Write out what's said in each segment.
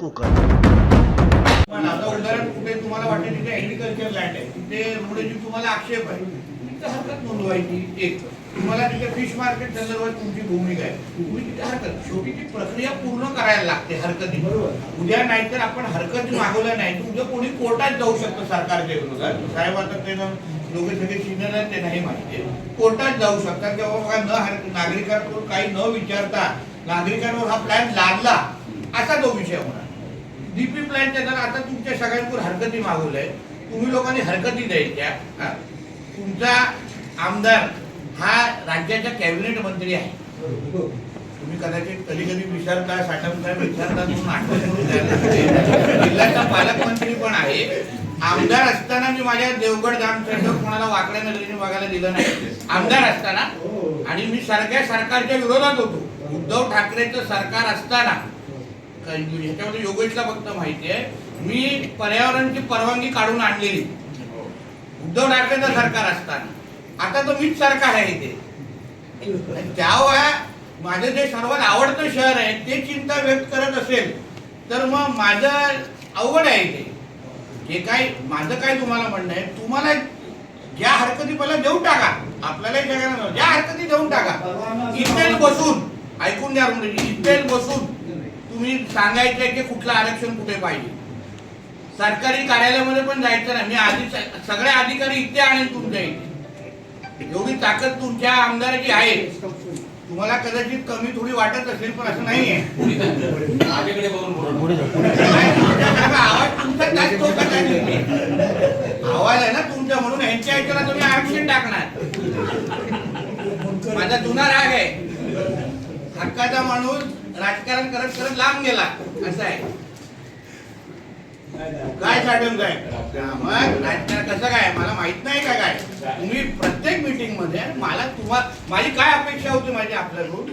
आता उदाहरण कुठे तुम्हाला वाटेल तिथे ऍग्रिकल्चर लँड आहे. तिथे रोडची तुम्हाला आक्षेप आहे तिथे हरकत नोंदवायची एक. तुम्हाला तिथे फिश मार्केट संदर्भात तुमची भूमिका आहे तुम्ही तिथे हरकत. शेवटी ती प्रक्रिया पूर्ण करायला लागते हरकती उद्या नाहीतर आपण हरकत मागवल्या नाही तर उद्या कोणी कोर्टात जाऊ शकतं सरकारच्या विरोधात. साहेब आता ते दोघे सगळे सिनियर आहेत ते नाही माहिती कोर्टात जाऊ शकतात. किंवा बाबा न हर- नागरिकांकडून काही न विचारता नागरिकांवर हा प्लॅन लादला. असा तो विषय होणार. डीपी प्लॅनच्या जर आता तुमच्या सगळ्यांकडून हरकती मागवलंय. तुम्ही लोकांनी हरकती द्यायच्या. तुमचा आमदार हा राज्याचा कॅबिनेट मंत्री आहे. तुम्ही कदाचित कधी कधी विचारता साठवता विचारता म्हणून आठवण जिल्ह्याचा पालकमंत्री पण आहे. आमदार असताना मी माझ्या देवगड ग्रामसेवक कोणाला वाकड्या नगरीने बघायला दिलं नाही. आमदार असताना. आणि मी सारख्या सरकारच्या विरोधात होतो. उद्धव ठाकरेचं सरकार असताना ह्याच्यामध्ये योगेशला फक्त माहिती आहे मी पर्यावरणची परवानगी काढून आणलेली. उद्धव ठाकरेचं सरकार असताना. आता तो मीच सरकार आहे इथे. त्यावेळा माझं जे सर्वात आवडतं शहर आहे ते चिंता व्यक्त करत असेल तर मग माझं अवघड आहे ते हे काय माझं काय तुम्हाला म्हणणं आहे तुम्हाला ज्या हरकती मला देऊन टाका. आपल्याला ज्या हरकती देऊन टाका. इथेच बसून ऐकून द्या म्हणजे बसून. तुम्ही सांगायचं की कुठलं आरक्षण कुठे पाहिजे? सरकारी कार्यालयामध्ये पण जायचं नाही. मी आधी सगळे अधिकारी इथे आणेल तुमच्या इथे. एवढी ताकद तुमच्या आमदाराची आहे. तुम्हाला कदाचित कमी थोडी वाटत असेल पण असं बोला. आवाज आहे. ना तुमचा म्हणून यांच्या ऐकला तुम्ही आरक्षण टाकणार. माझा जुना राग आहे. हक्काचा माणूस राजकारण करत करत लांब गेला. असं आहे. काय साठवून काय? मग राजकारण कसं काय? मला माहीत नाही का काय? तुम्ही प्रत्येक मीटिंगमध्ये मला तुम्हाला माझी काय अपेक्षा होती माझी आपल्याकडून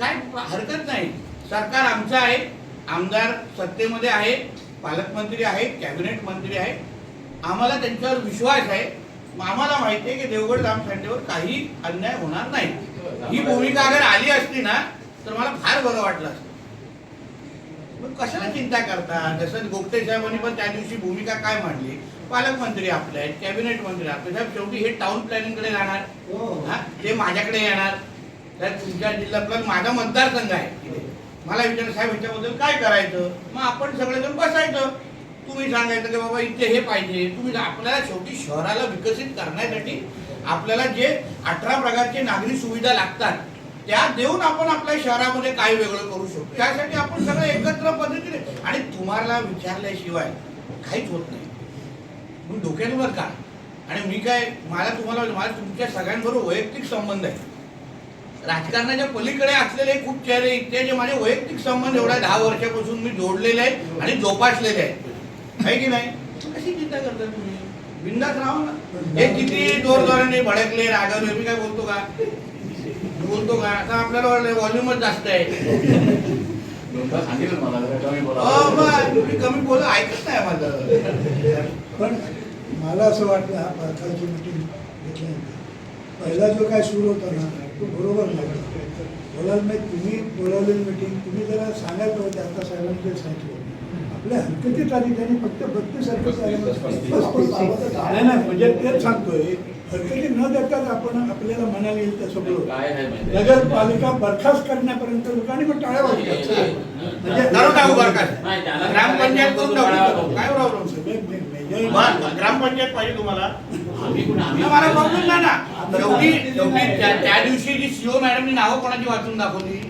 काय हरकत नाही. सरकार आमचं आहे. आमदार सत्तेमध्ये आहे. पालकमंत्री आहेत. कॅबिनेट मंत्री आहेत. आम्हाला त्यांच्यावर विश्वास आहे. आम्हाला माहिती आहे की देवगड जामखंडेवर काही अन्याय होणार नाही. ही भूमिका अगर आली असती ना तर मला फार बरं वाटलं. असतं मग कशाला चिंता करता जसं गोपटे साहेबांनी पण त्या दिवशी भूमिका काय मांडली? पालकमंत्री आपले आहेत कॅबिनेट मंत्री आपले साहेब शेवटी हे टाउन प्लॅनिंगकडे जाणार. हा. ते माझ्याकडे येणार. तर तुमच्या जिल्ह्यातला माझा मतदारसंघ आहे. मला विचार साहेब ह्याच्याबद्दल काय करायचं? मग आपण सगळेजण बसायचं. तुम्ही सांगायचं की बाबा इथे हे पाहिजे. तुम्ही आपल्याला शेवटी शहराला विकसित करण्यासाठी आपल्याला जे अठरा प्रकारचे नागरी सुविधा लागतात त्या देऊन आपण आपल्या शहरामध्ये काय वेगळं करू शकतो. त्यासाठी आपण सगळं एकत्र पद्धतीने आणि तुम्हाला विचारल्याशिवाय काहीच होत नाही. मग डोक्यावर का? आणि मी काय मला तुम्हाला मला तुमच्या सगळ्यांबरोबर वैयक्तिक संबंध आहे. राजकारणाच्या पलीकडे असलेले खूप चेहरे इथे जे माझे वैयक्तिक संबंध एवढ्या दहा वर्षापासून मी जोडलेले आहेत आणि जोपासलेले आहेत. आहे की नाही? कशी चिंता करता तुम्ही? बिंदास राहू ना. हे किती जोरजोराने भडकले रागवले मी काय बोलतो का? बोलतो का? आता आपल्याला व्हॉल्यूमच जास्त आहे. दोनदा सांगितलं मला जरा कमी बोला. अहो, मग तुम्ही कमी बोल ऐकत नाही माझं पण मला असं वाटलं हा पालकाची मिटिंग घेतल्यानंतर पहिला जो काय सुरू होता ना तो बरोबर लागला. बोलायला नाही तुम्ही बोलावलेली मिटिंग तुम्ही जरा सांगायला होते आता साहेबांनी जे सांगितलं. आपल्या हरकतीत आली त्यांनी फक्त बत्तीस हरकत नाही नाही म्हणजे तेच सांगतोय. हरकती न देताच आपण आपल्याला म्हणायला येईल माहिती. आहे? नगरपालिका बरखास्त करण्यापर्यंत लोकांनी पण टाळ्या वाजवल्या. म्हणजे ग्रामपंचायत सगळे? पाहिजे तुम्हाला. आम्ही पण आम्ही ना, मला प्रॉब्लेम नाही ना. शेवटी शेवटी त्या त्या दिवशी जी सीओ मॅडमनी नावं कोणाची वाचून दाखवली?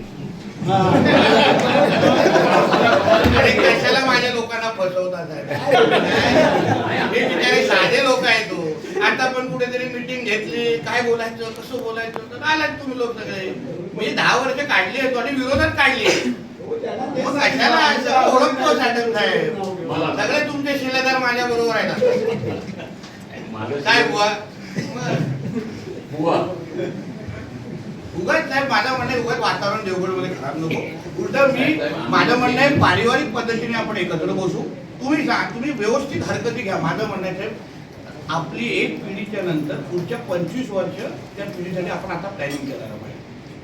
कशाला माझ्या लोकांना फसवतात? हे बिचारे साधे लोक आहेत. आता पण कुठेतरी मीटिंग घेतली काय बोलायचं कसं बोलायचं तर आलात तुम्ही लोक सगळे. म्हणजे दहा वर्ष काढली आहेत आणि विरोधात काढली. मग कशाला ओळखतो साहेब? सगळे तुमचे शिलेदार माझ्या बरोबर आहेत. माझं काय बुवा? बुवा. उगाच साहेब माझं म्हणणं आहे, उगाच वातावरण देवगडमध्ये खराब नको. उलट मी माझं म्हणणं आहे पारिवारिक पद्धतीने आपण एकत्र बसू. तुम्ही सांग तुम्ही व्यवस्थित हरकती घ्या. माझं म्हणणं आहे साहेब आपली एक पिढीच्या नंतर पुढच्या पंचवीस वर्ष त्या पिढीसाठी आपण आता प्लॅनिंग करायला पाहिजे.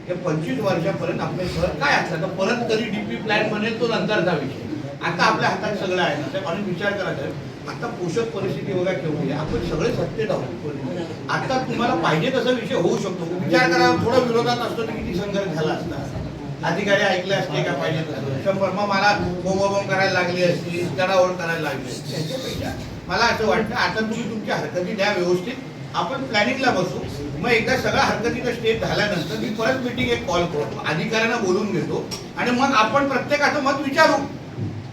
त्या पंचवीस वर्षापर्यंत आपले शहर काय असलं तर परत कधी डीपी प्लॅन बनेल तो नंतरचा विषय. आता आपल्या हातात सगळं आहे ना आणि विचार करायचा आता पोषक परिस्थिती वगैरे केवढी आपण सगळे सत्तेत आहोत आता तुम्हाला पाहिजे तसा विषय होऊ शकतो. विचार करा थोडा विरोधात असतो तर किती संघर्ष झाला असता. अधिकारी ऐकले असते का पाहिजे तसं? शंभर मग मला बोंबाबोंब करायला लागली असती चढाओढ करायला लागली असती. त्याच्यापेक्षा मला असं वाटतं आता तुम्ही तुमच्या हरकती द्या व्यवस्थित. आपण प्लॅनिंगला बसू. मग एकदा सगळ्या हरकतीचा स्टेप झाल्यानंतर मी परत मिटिंग एक कॉल करतो. अधिकाऱ्यांना बोलून घेतो. आणि मग आपण प्रत्येकाचं मत विचारू.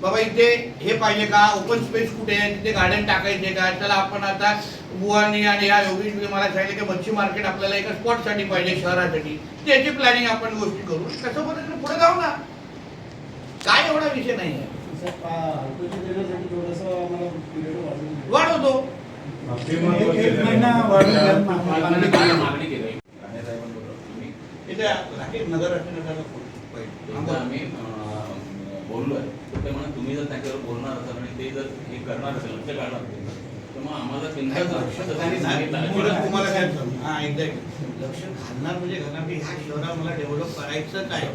बाबा इथे हे पाहिजे का? ओपन स्पेस कुठे आहे? तिथे गार्डन टाकायचे का? त्याला आपण आता बुवानी आणि या योगेश मला सांगितलं की मच्छी मार्केट आपल्याला एका स्पॉटसाठी पाहिजे शहरासाठी. त्याची प्लॅनिंग आपण गोष्टी करू. कसं पद्धतीने पुढे जाऊ ना. काय एवढा विषय नाही आहे वाढवतो. आम्ही अं, बोललोय. तर ते म्हणा तुम्ही जर त्यांच्यावर बोलणार असाल आणि ते जर हे करणार असेल लक्ष काढणार असेल तर मग आम्हाला तुम्हाला काय? हा. लक्ष घालणार म्हणजे घालणार की ह्या शहराला मला डेव्हलप करायचंच आहे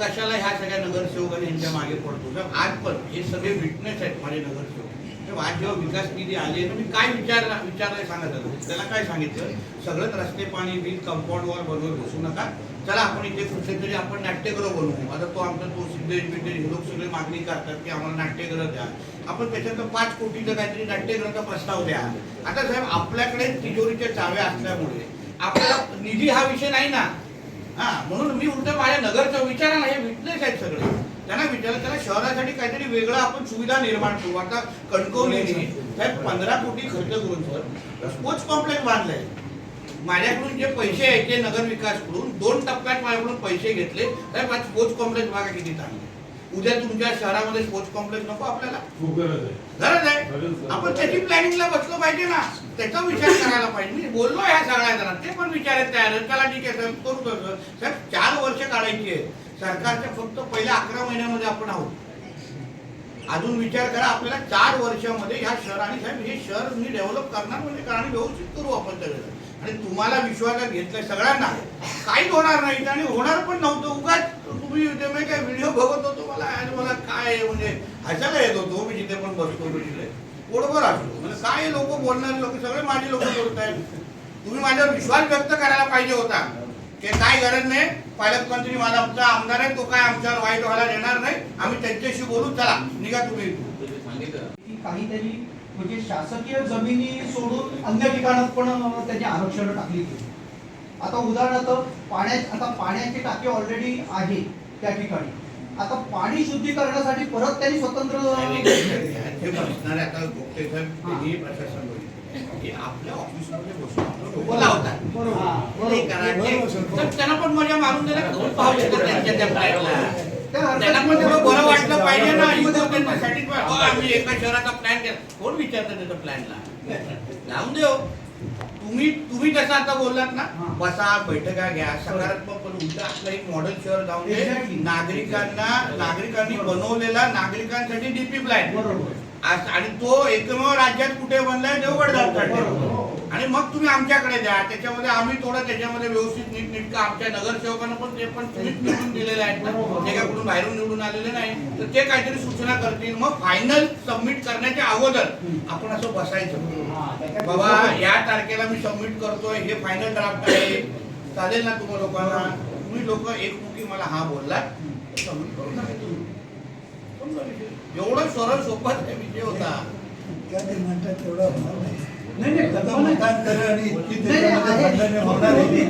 कशाला ह्या सगळ्या नगरसेवक आणि यांच्या मागे पडतो? तर आज पण हे सगळे विटनेस आहेत माझे नगरसेवक. तेव्हा आज जेव्हा विकास निधी आले तर मी काय विचारला विचारलंय सांगत आलो त्याला काय सांगितलं? सगळंच रस्ते पाणी बिल कंपाऊंड वॉल बनवत बसू नका. चला आपण इथे कुठेतरी आपण नाट्यगृह बनवू. आता तो आमचा तो सिद्धेश बिद्धेश हे लोक सगळे मागणी करतात की आम्हाला नाट्यगृह द्या. आपण त्याच्यात पाच कोटीचं काहीतरी नाट्यगृहाचा प्रस्ताव द्या. आता साहेब आपल्याकडे तिजोरीच्या चाव्या असल्यामुळे आपल्याला निधी हा विषय नाही ना. हा म्हणून मी उलट माझ्या नगरचं विचारा ना हे विटनेस आहेत सगळे. त्यांना विचारलं त्याला शहरासाठी काहीतरी वेगळं आपण सुविधा निर्माण करू. आता कणकवलीने साहेब पंधरा कोटी खर्च करून सर स्पोर्ट्स कॉम्प्लेक्स बांधलंय. माझ्याकडून जे पैसे यायचे नगर विकास करून दोन टप्प्यात माझ्याकडून पैसे घेतले आज स्पोर्ट्स कॉम्प्लेक्स बघा किती चांगले? उद्या तुमच्या शहरामध्ये स्पोर्ट्स कॉम्प्लेक्स नको आपल्याला. खूप गरज आहे. गरज. आपण त्याची प्लॅनिंगला बसलो पाहिजे ना. त्याचा विचार करायला पाहिजे. मी बोललो ह्या सगळ्या जणांना. ते पण विचारायला तयार. चला ठीक आहे करू तसं साहेब चार वर्ष काढायची आहे. सरकारच्या फक्त पहिल्या अकरा महिन्यामध्ये आपण आहोत. अजून विचार करा आपल्याला चार वर्षामध्ये ह्या शहराने साहेब हे शहर मी डेव्हलप करणार म्हणजे करणार आणि व्यवस्थित करू आपण त्यावेळेला आणि तुम्हाला विश्वासात घेतलं सगळ्यांना. काहीच होणार नाही आणि होणार पण नव्हतं. उगाच तुम्ही मी काय व्हिडिओ बघत होतो मला आणि मला काय म्हणजे हसायला येत होतो. मी जिथे पण बसतो मी तिथे. पोटभर असतो म्हणजे काय लोक बोलणारे लोक सगळे माझे लोक बोलत आहेत. तुम्ही माझ्यावर विश्वास व्यक्त करायला पाहिजे होता. की काय गरज नाही? पालकमंत्री माझा आमचा आमदार आहे तो काय आमच्यावर वाईट व्हायला देणार नाही? आम्ही त्यांच्याशी बोलू. चला निघा तुम्ही इथून. तर ते सांगितलं की काहीतरी म्हणजे शासकीय जमिनी सोडून अन्य ठिकाणात पण त्यांनी आरक्षण टाकली होती. आता उदाहरणार्थ पाण्यात आता पाण्याची टाकी ऑलरेडी आहे त्या ठिकाणी. आता पाणी शुद्धीकरणासाठी परत त्यांनी स्वतंत्र हे. हे. आपल्या ऑफिसमध्ये बसून बरोबर. त्यांना पण मजा मारून दिला दोन त्यांच्या त्या फ्लॅटला त्यांना पण. तेवढं बरं वाटलं पाहिजे ना. त्यांना. हो, आम्ही एका शहराचा प्लॅन केला. कोण विचारतं त्याच्या प्लॅनला जाऊन तुम्ही तुम्ही जसं आता बोललात ना. बसा बैठका घ्या सकारात्मक पण उलट आपलं एक मॉडेल शहर जाऊन दे. नागरिकांना नागरिकांनी बनवलेला नागरिकांसाठी डीपी प्लॅन आणि तो एकमेव राज्यात कुठे बनलाय देवगड. मग तुम्ही आमच्याकडे द्या. त्याच्यामध्ये आम्ही थोडं त्याच्यामध्ये व्यवस्थित नीट नीटका आमच्या नगरसेवकांना पण ते पण तुम्हीच निवडून दिलेले आहेत ना ते काय कुठून बाहेरून निवडून आलेले नाही. तर ते काहीतरी सूचना करतील. मग फायनल सबमिट करण्याच्या अगोदर आपण असं बसायचं. बाबा या तारखेला मी सबमिट करतोय. हे फायनल ड्राफ्ट आहे. चालेल ना तुम्हा लोकांना? तुम्ही लोक एकमुखी मला हा बोलला सबमिट करून टाका एवढं सरळ सोपा विषय होता. म्हणतात तेवढं नाही नाही आणि इतकी त्याच्यामध्ये होणार आहे.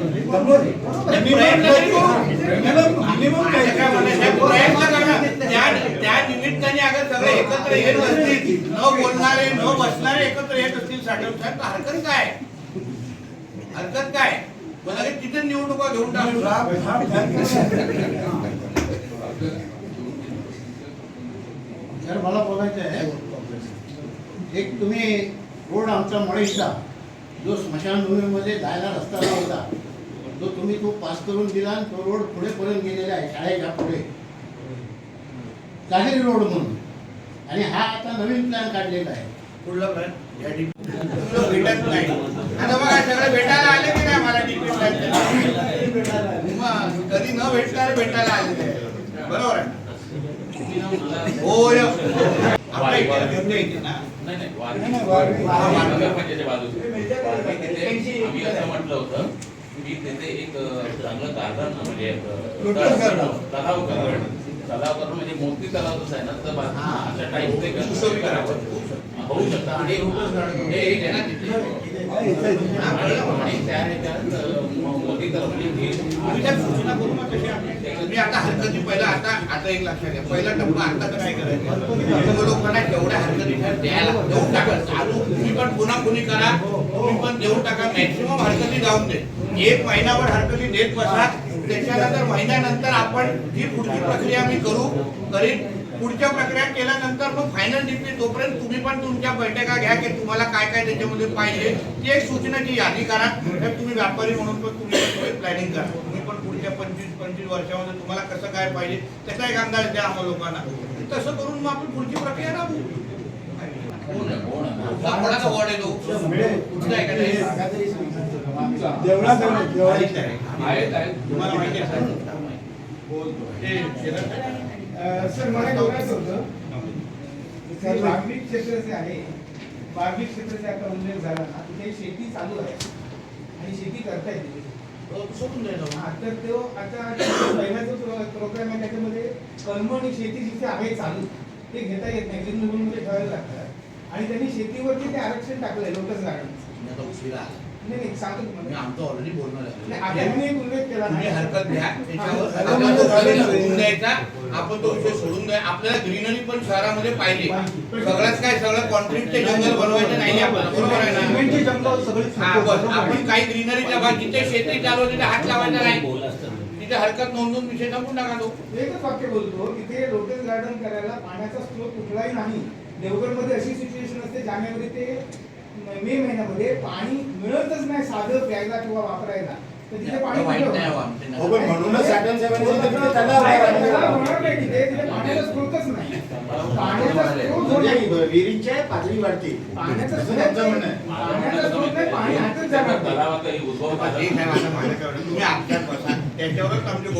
मिनिमम माझं काय आहे, साहेब, प्रयत्न करा. त्या त्या निमित्ताने अगर सगळे एकत्र येत असतील न बोलणारे न बसणारे एकत्र येत असतील साठवून साहेब तर हरकत काय? हरकत काय? मला लगेच तिथे निवडणुका घेऊन टाकू. ड्राफ्ट ड्राफ्ट झाले. तर मला बोलायचं आहे. एक तुम्ही रोड आमचा मळईचा जो स्मशानभूमीमध्ये जायला रस्ता होता तो तुम्ही तो पास करून दिला आणि तो रोड पुढेपर्यंत गेलेला आहे शाळेच्या पुढे. चालेल रोड म्हणून. आणि हा आता नवीन प्लॅन काढलेला आहे. पुढलं प्लॅन या भेटत नाही. आता बघा सगळे भेटायला आले की नाही मला DP कधी न भेटणार भेटायला आले बरोबर आहे? हो, हो. आपल्या इथे ना. नाही नाही वारी- नाही, नाही, वारी- हा, वारी- नगरपंचायतीच्या बाजूला. वारी तिथे आम्ही असं म्हटलं होतं की तिथे एक चांगलं म्हणजे. तलाव तलाव करणं म्हणजे मोठी तलाव जसं आहे ना तर हा, अशा टाईप ते सुशोभित करावं. होऊ शकतं. आणि हे एक आहे ना तिथे. नाही, इथं- इथं- कळलं मला. आणि त्या ह्याच्यात अं, म- मोठी तलाव म्हणजे सूचना करू ना. मी आता हरकती पहिला आता आता एक लक्षात घ्या. पहिला टप्पा आता तर काय करायचं द्यायला देऊन टाका चालू तुम्ही पण पुन्हा कुणी करा तुम्ही पण देऊन टाका मॅक्सिमम हरकती जाऊन दे एक महिनाभर हरकती देत बसा त्याच्यानंतर महिन्यानंतर आपण जी पुढची प्रक्रिया मी करू करीन पुढच्या प्रक्रिया केल्यानंतर मग फायनल डिपी तोपर्यंत तुम्ही पण तुमच्या बैठका घ्या की तुम्हाला काय काय त्याच्यामध्ये पाहिजे ती एक सूचनाची यादी करा तर तुम्ही व्यापारी म्हणून पण तुम्ही प्लॅनिंग करा तुम्ही पण पुढच्या पंचवीस पंचवीस वर्षामध्ये तुम्हाला कसं काय पाहिजे त्याचा एक अंदाज द्या आम्हाला लोकांना तसं करून मग आपण पुढची प्रक्रिया राबवू. कोणाचा वॉर्ड आहे तो कुठला आहे का ते? ना, आहेत, आहेत. तुम्हाला माहिती आहे सर? सर मला एक बोलायचं होतं ते क्षेत्र जे आहे वाघबीट क्षेत्राचा आता उल्लेख झाला ना तिथे शेती चालू आहे आणि शेती करता येते सोडून द्यायचा हा, तर तो आता पहिला जो प्रोग्राम आहे त्याच्यामध्ये कलमणी शेती जिथे आहे चालू ते घेता येत नाही ग्रीन मध्ये ठेवायला लागतात आणि त्यांनी शेतीवरती ते आरक्षण टाकलंय मी आता उशिरा आलो. नाही नाही सांगतो मी तुम्हाला आमचं ऑलरेडी बोलणं नाही, झालं आता त्यांनी एक उल्लेख केला तुम्ही नाही. हरकत घ्या. त्याच्यावर हा, आपण तो विषय. सोडून द्यायचा. आपण तो विषय सोडून द्या. आपल्याला ग्रीनरी पण शहरामध्ये पाहिजे. सगळ्याच काय सगळं कॉन्क्रीटचे जंगल बनवायचे नाही आपल्याला. बरोबर आहे ना? सिमेंटची जंगल सगळी हा बस. आपण काही ग्रीनरीच्या भाग जिथे शेती चालू आहे, तिथे हात लावायचा नाही. तिथे हरकत नोंदवून विषय संपून टाका तो. एकच वाक्य बोलतो तिथे लोटस गार्डन करायला पाण्याचा स्रोत कुठलाही नाही. देवगडमध्ये अशी सिच्युएशन असते जानेवारी ते मे महिन्यामध्ये पाणी मिळतच नाही साधं प्यायला किंवा वापरायला. तर तिथे पाणी म्हणूनच साठवण स्रोतच नाही. विहिरींच्या पातळी वाढते. पाण्याचा स्रोत नाही. पाणी हातच जाणार त्याच्यावरच आमचे